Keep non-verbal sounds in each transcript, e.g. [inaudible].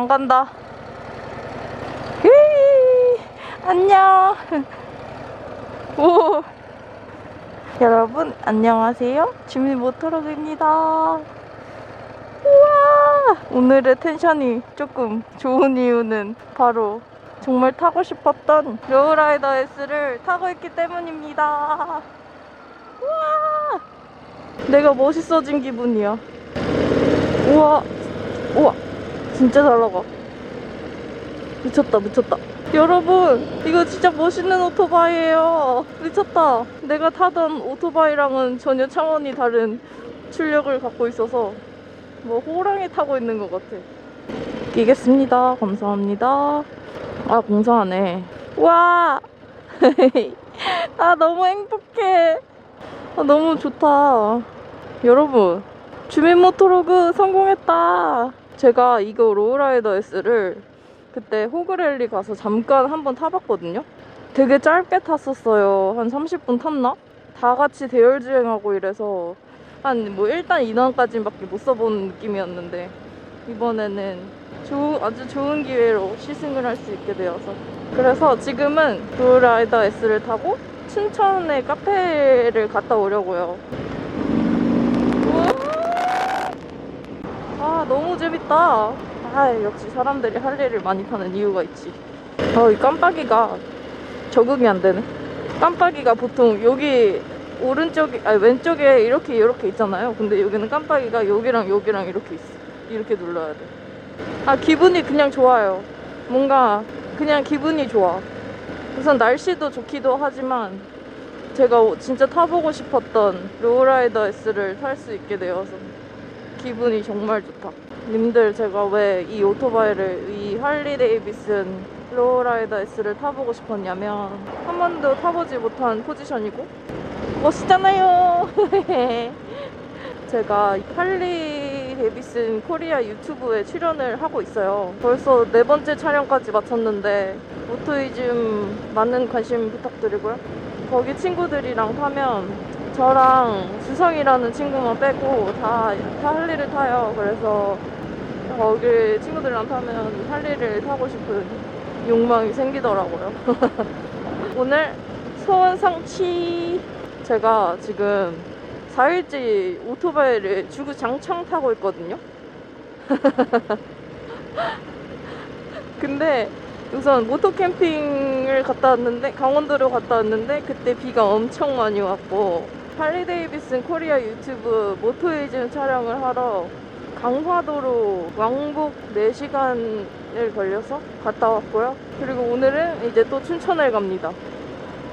안 간다. 히이, 안녕. 오. 여러분, 안녕하세요. 주민 모토로그입니다. 우와! 오늘의 텐션이 조금 좋은 이유는 바로 정말 타고 싶었던 로우라이더 S를 타고 있기 때문입니다. 우와! 내가 멋있어진 기분이야. 우와! 우와! 진짜 잘 나가. 미쳤다, 미쳤다. 여러분, 이거 진짜 멋있는 오토바이예요. 미쳤다. 내가 타던 오토바이랑은 전혀 차원이 다른 출력을 갖고 있어서 뭐 호랑이 타고 있는 것 같아. 끼겠습니다. 감사합니다. 아, 공사하네. 와! [laughs] 아, 너무 행복해. 아, 너무 좋다. 여러분, 주민 모토로그 성공했다. 제가 이거 로우라이더 S를 그때 호그랠리 가서 잠깐 한번 타봤거든요. 되게 짧게 탔었어요. 한 30분 탔나? 다 같이 대열 주행하고 이래서 한뭐 일단 2단까지밖에 못 써본 느낌이었는데 이번에는 좋은, 아주 좋은 기회로 시승을 할 수 있게 되어서 그래서 지금은 로우라이더 S를 타고 춘천의 카페를 갔다 오려고요. 우와! 아 너무 재밌다. 아 역시 사람들이 할 일을 많이 타는 이유가 있지. 어이 깜빡이가 적응이 안 되네. 깜빡이가 보통 여기 오른쪽에 아니 왼쪽에 이렇게 이렇게 있잖아요. 근데 여기는 깜빡이가 여기랑 여기랑 이렇게 있어. 이렇게 눌러야 돼. 아 기분이 그냥 좋아요. 뭔가 그냥 기분이 좋아. 우선 날씨도 좋기도 하지만 제가 진짜 타보고 싶었던 로우라이더 S를 탈 수 있게 되어서 기분이 정말 좋다. 님들 제가 왜 이 오토바이를 이 할리 데이비슨 로우라이더 S를 타보고 싶었냐면 한 번도 타보지 못한 포지션이고 멋있잖아요. [laughs] 제가 할리 데이비슨 코리아 유튜브에 출연을 하고 있어요. 벌써 네 번째 촬영까지 마쳤는데 모토이즘 많은 관심 부탁드리고요. 거기 친구들이랑 타면 저랑 주성이라는 친구만 빼고 다, 다 할리를 타요. 그래서 거기 친구들이랑 타면 할리를 타고 싶은 욕망이 생기더라고요. [laughs] 오늘 소원 성취. 제가 지금 4일째 오토바이를 주구장창 타고 있거든요. [laughs] 근데 우선 모토 캠핑을 갔다 왔는데 강원도로 갔다 왔는데 그때 비가 엄청 많이 왔고 할리 데이비슨 코리아 유튜브 모토이즘 촬영을 하러 강화도로 왕복 4시간을 걸려서 갔다 왔고요. 그리고 오늘은 이제 또 춘천을 갑니다.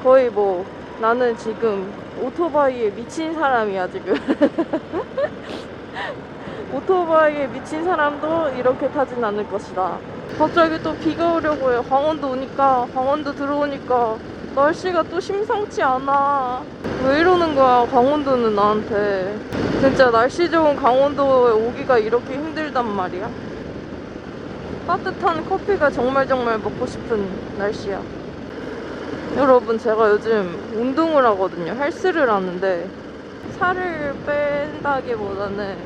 거의 뭐 나는 지금 오토바이에 미친 사람이야 지금. [laughs] 오토바이에 미친 사람도 이렇게 타진 않을 것이다. 갑자기 또 비가 오려고 해요. 강원도 오니까, 강원도 들어오니까 날씨가 또 심상치 않아. 왜 이러는 거야, 강원도는 나한테. 진짜 날씨 좋은 강원도에 오기가 이렇게 힘들단 말이야. 따뜻한 커피가 정말 정말 먹고 싶은 날씨야. 여러분, 제가 요즘 운동을 하거든요. 헬스를 하는데, 살을 뺀다기보다는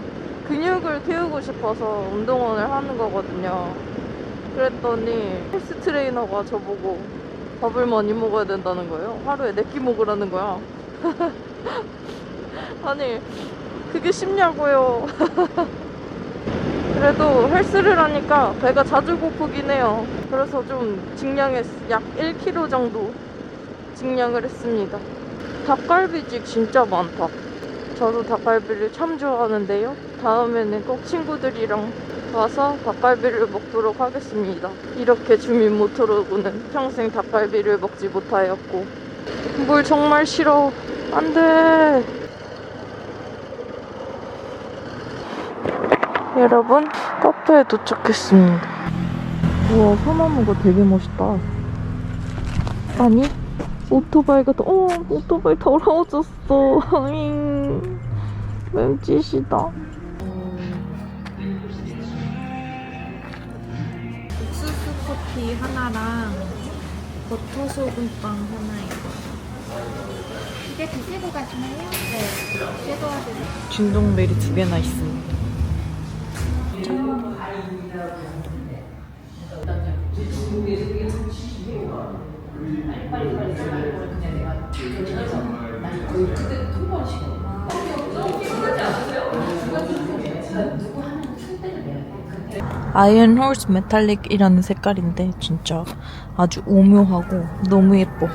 근육을 키우고 싶어서 운동을 하는 거거든요. 그랬더니 헬스 트레이너가 저보고 밥을 많이 먹어야 된다는 거예요. 하루에 네끼 먹으라는 거야. [laughs] 아니, 그게 쉽냐고요. [laughs] 그래도 헬스를 하니까 배가 자주 고프긴 해요. 그래서 좀 증량했, 약 1kg 정도 증량을 했습니다. 닭갈비집 진짜 많다. 저도 닭갈비를 참 좋아하는데요. 다음에는 꼭 친구들이랑 와서 닭갈비를 먹도록 하겠습니다. 이렇게 주민 모토로고는 평생 닭갈비를 먹지 못하였고 물 정말 싫어. 안 돼. 여러분, 카페에 도착했습니다. 우와, 소나무가 되게 멋있다. 아니, 오토바이가 더, 어, 오토바이 더러워졌어. [laughs] 잉, 맴짓이다. 커피 하나랑 버터 소금빵 하나예요. 이제 드시고 가시나요? 네. 죄송하세요. 진동벨이 두 개나 있습니다. 짠. 아이언 홀스 메탈릭이라는 색깔인데 진짜 아주 오묘하고 너무 예뻐.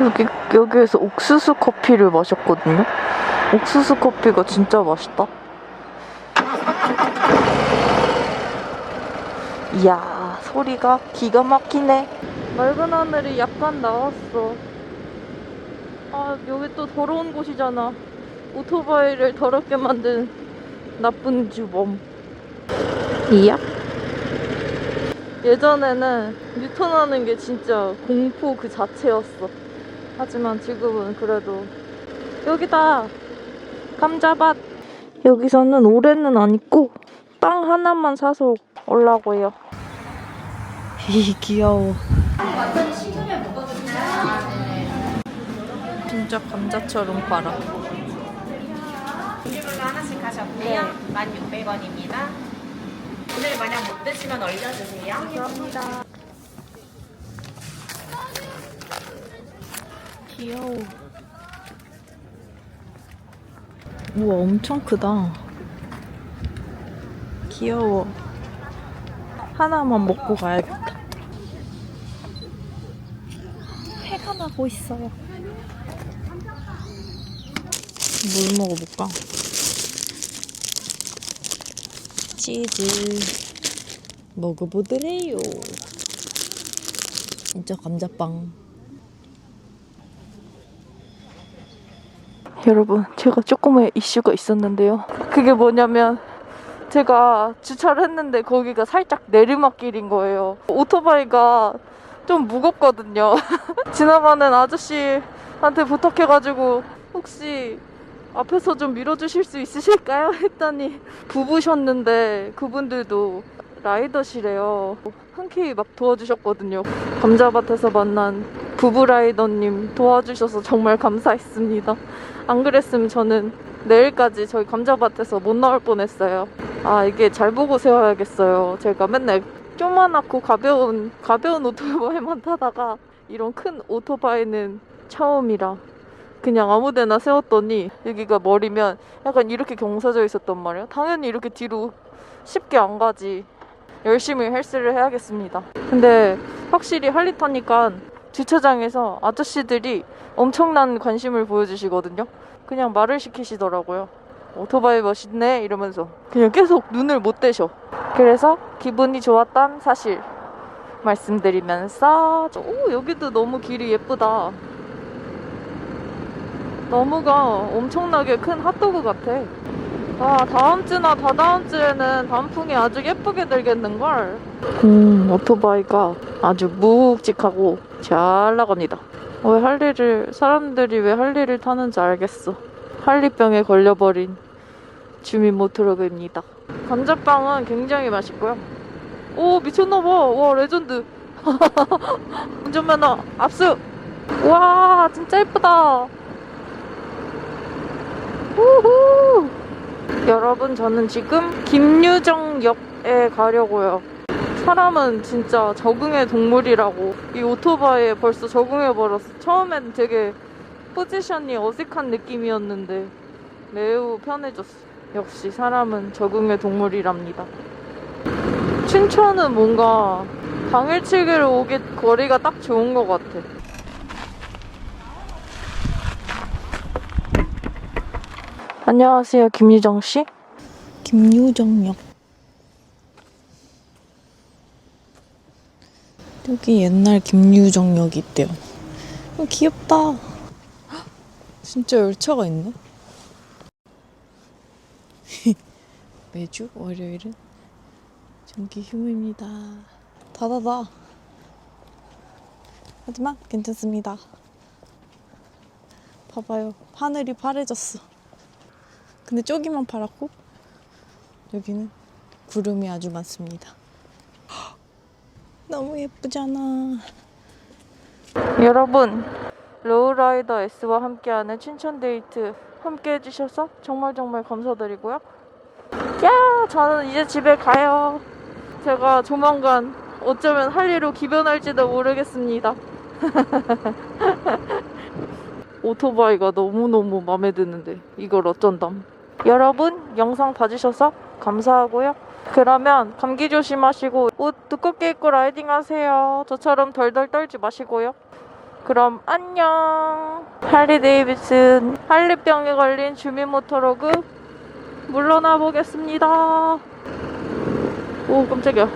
여기 여기에서 옥수수 커피를 마셨거든요. 옥수수 커피가 진짜 맛있다. 이야 소리가 기가 막히네. 맑은 하늘이 약간 나왔어. 아 여기 또 더러운 곳이잖아. 오토바이를 더럽게 만든 나쁜 주범. 이야. 예전에는 유턴하는 게 진짜 공포 그 자체였어. 하지만 지금은 그래도 여기다 감자밭. 여기서는 올해는 안 있고 빵 하나만 사서 올라고요. [laughs] 이 귀여워. 진짜 감자처럼 빨아. 종류별로 하나씩 하셨고요. 1,600원입니다. 오늘 만약 못 드시면 얼려주세요. 귀여워. 우와, 엄청 크다. 귀여워. 하나만 먹고 가야겠다. 해가 나고 있어요. 뭘 먹어볼까? 치즈. 먹어보드래요. 진짜 감자빵. 여러분, 제가 조금의 이슈가 있었는데요. 그게 뭐냐면, 제가 주차를 했는데 거기가 살짝 내리막길인 거예요. 오토바이가 좀 무겁거든요. [laughs] 지나가는 아저씨한테 부탁해가지고, 혹시 앞에서 좀 밀어주실 수 있으실까요? [laughs] 했더니, 부부셨는데, 그분들도 라이더시래요. 흔쾌히 막 도와주셨거든요. 감자밭에서 만난 부부 라이더님 도와주셔서 정말 감사했습니다. 안 그랬으면 저는 내일까지 저희 감자밭에서 못 나올 뻔했어요. 아 이게 잘 보고 세워야겠어요. 제가 맨날 조만하고 가벼운 가벼운 오토바이만 타다가 이런 큰 오토바이는 처음이라 그냥 아무데나 세웠더니 여기가 머리면 약간 이렇게 경사져 있었단 말이에요. 당연히 이렇게 뒤로 쉽게 안 가지. 열심히 헬스를 해야겠습니다. 근데 확실히 할리 타니까 주차장에서 아저씨들이 엄청난 관심을 보여주시거든요. 그냥 말을 시키시더라고요. 오토바이 멋있네 이러면서 그냥 계속 눈을 못 떼셔. 그래서 기분이 좋았던 사실 말씀드리면서 오 여기도 너무 길이 예쁘다. 나무가 엄청나게 큰 핫도그 같아. 아 다음 주나 다다음 주에는 단풍이 아주 예쁘게 들겠는걸. 음 오토바이가 아주 묵직하고 잘 나갑니다. 왜 할리를 사람들이 왜 할리를 타는지 알겠어. 할리병에 걸려버린 주민 모토로그입니다. 감자빵은 굉장히 맛있고요. 오 미쳤나봐. 와 레전드. [laughs] 운전면허 압수. 와 진짜 예쁘다. 우후. 여러분 저는 지금 김유정역에 가려고요. 사람은 진짜 적응의 동물이라고 이 오토바이에 벌써 적응해버렸어. 처음엔 되게 포지션이 어색한 느낌이었는데 매우 편해졌어. 역시 사람은 적응의 동물이랍니다. 춘천은 뭔가 당일치기로 오기 거리가 딱 좋은 것 같아. 안녕하세요, 김유정 씨. 김유정역. 여기 옛날 김유정역이 있대요. 어, 귀엽다. 헉, [gasps] 진짜 열차가 있네. [laughs] 매주 월요일은 전기 휴무입니다. 다다다. 하지만 괜찮습니다. 봐봐요. 하늘이 파래졌어. 근데 저기만 파랗고 여기는 구름이 아주 많습니다. 헉, [gasps] 너무 예쁘잖아. 여러분, 로우라이더 S와 함께하는 춘천 데이트 함께 해주셔서 정말 정말 감사드리고요. 야, 저는 이제 집에 가요. 제가 조만간 어쩌면 할리로 기변할지도 모르겠습니다. [laughs] 오토바이가 너무너무 마음에 드는데 이걸 어쩐담. 여러분 영상 봐주셔서 감사하고요. 그러면 감기 조심하시고 옷 두껍게 입고 라이딩 하세요. 저처럼 덜덜 떨지 마시고요. 그럼 안녕. 할리 데이비슨 할리병에 걸린 주민 모터로그 물러나 보겠습니다. 오 깜짝이야.